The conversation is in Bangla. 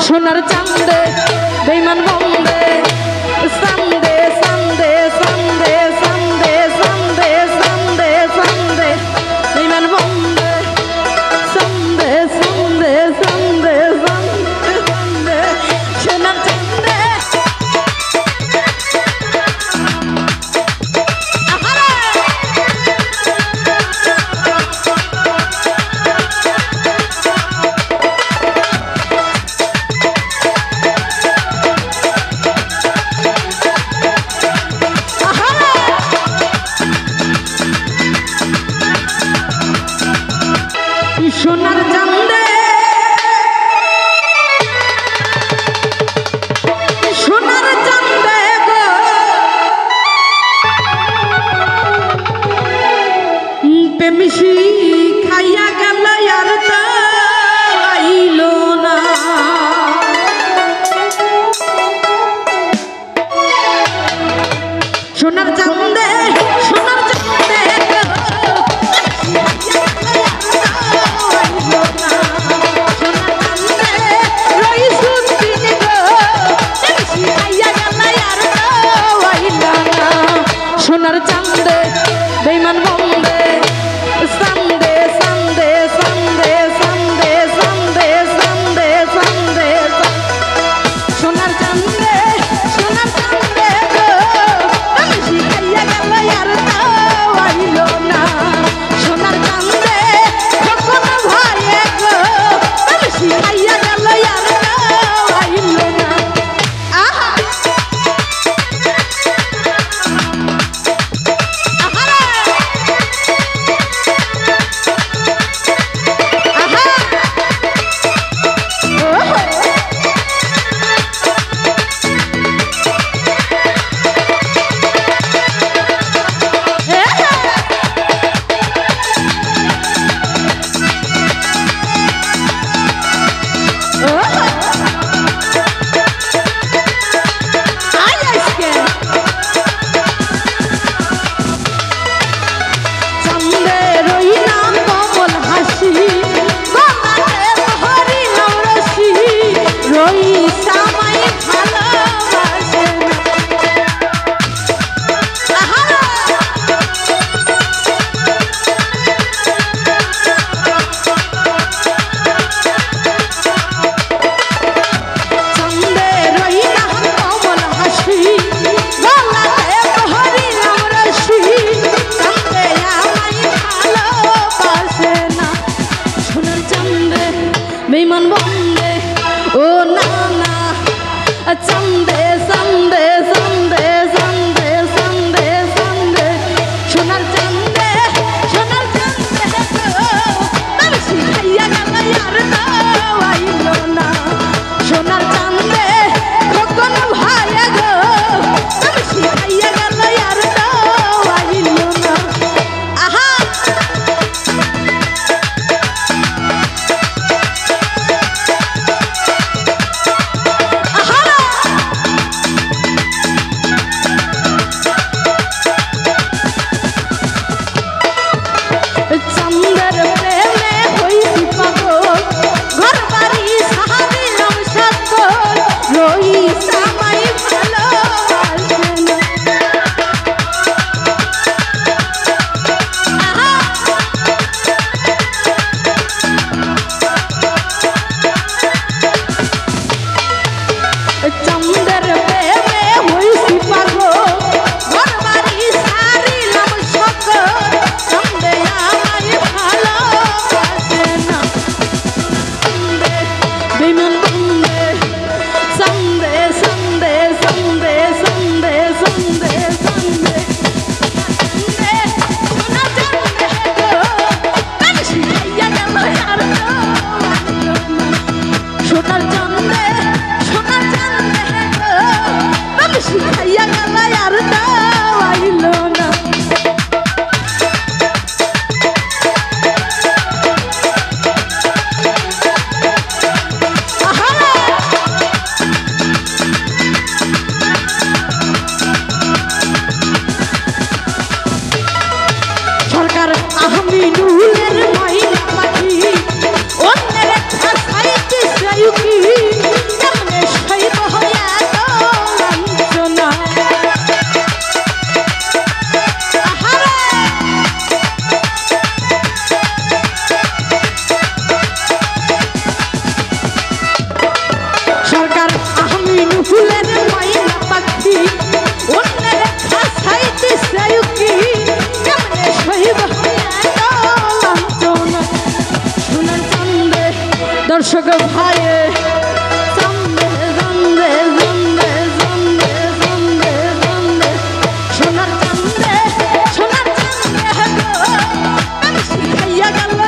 সোনার চান্দে বেমান বাবা বেইমান বন্দে, ও না না। চন্দে সন্দে সন্দে সন্দে সন্দে সন্দে সোনার চন্দে সোনার চন্দে গেল দর্শক ভাই সোনার চন্দ্রে সোনার চন্দ্রে হলো শিখাইয়া গেল।